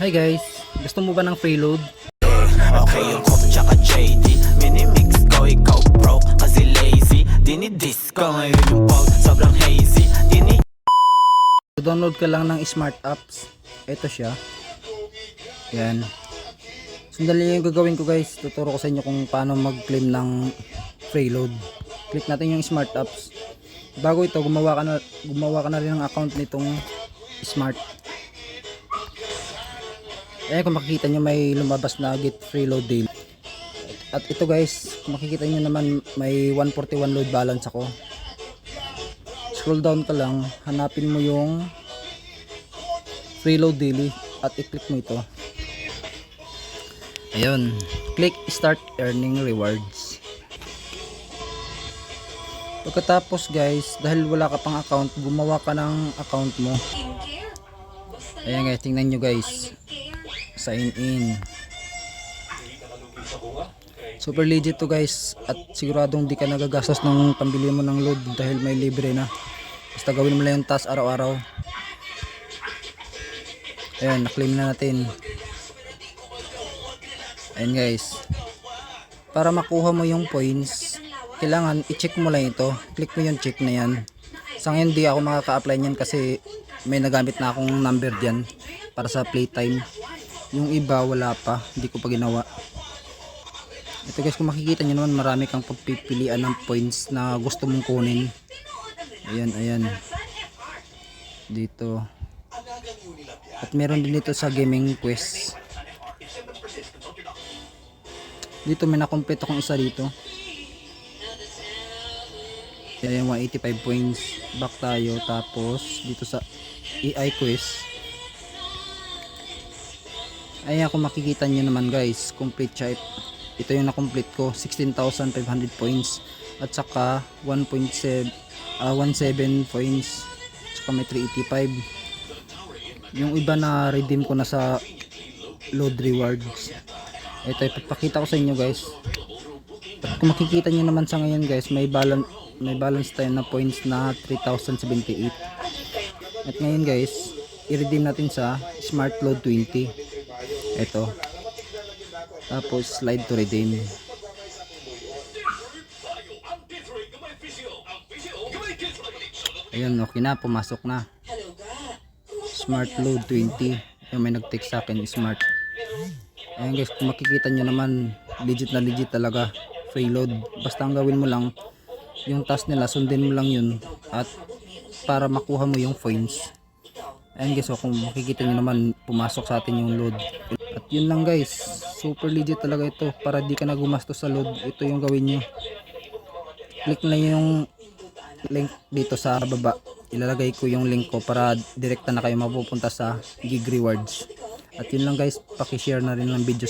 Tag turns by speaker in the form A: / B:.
A: Hi guys, gusto mo ba ng preload?
B: Okay yung Coke tsaka JD Minimix ko ikaw broke kasi lazy Dinidis ko ngayon yung pog sobrang hazy Dini
A: Download ka lang ng smart apps. Ito siya. Yan. Sandali yung gagawin ko guys. Tuturo ko sa inyo kung paano mag-claim ng preload. Click natin yung smart apps. Bago ito, gumawa ka na, gumawa ka na rin ng account nitong smart. Ayan kung makikita nyo may lumabas na get preload deal. At ito guys, kung makikita nyo naman may 141 load balance ako. Scroll down ka lang, hanapin mo yung preload daily at i-click mo ito. Ayun, click start earning rewards. Pagkatapos guys, dahil wala ka pang account, gumawa ka ng account mo. Ayan guys, tingnan nyo guys. Sign in. Super legit to guys at siguradong di ka nagagastos ng pambili mo ng load dahil may libre na. Basta gawin mo lang yung task araw-araw. Ayan, na-claim na natin. Ayan guys. Para makuha mo yung points, kailangan i-check mo lang ito. Click mo yung check na yan. Sa ngayon di ako makaka-apply niyan kasi may nagamit na akong number diyan para sa playtime. Yung iba wala pa, hindi ko pa ginawa. Ito guys, kung makikita nyo naman marami kang pagpipilian ng points na gusto mong kunin. Ayan, ayan. Dito. At meron din dito sa gaming quest. Dito may nakomplete akong isa dito. Ayan, 185 points. Back tayo. Tapos, dito sa AI quest. Ayan, kung makikita nyo naman guys, complete siya. Ito yung na-complete ko, 16,500 points. At saka, 1.7 ah 17 points. Saka may 385. Yung iba na redeem ko na sa load rewards. Ito, ipapakita ko sa inyo guys. At kung makikita nyo naman sa ngayon guys, may balance may balance tayo na points na 3078. At ngayon guys, i-redeem natin sa Smart Load 20. Ito. Tapos slide to redeem. Ayun, okay na, pumasok na. Smart load 20. Yung may nag-text sa akin, smart. Ayun guys, kung makikita nyo naman, legit na legit talaga. Free load. Basta ang gawin mo lang, yung task nila, sundin mo lang yun. At para makuha mo yung points. Ayun guys, so kung makikita nyo naman, pumasok sa atin yung load. At yun lang guys, super legit talaga ito. Para di ka na gumastos sa load, ito yung gawin nyo. Click na yung link dito sa baba. Ilalagay ko yung link ko para direkta na kayo mapupunta sa gig rewards. At yun lang guys, paki-share na rin ng video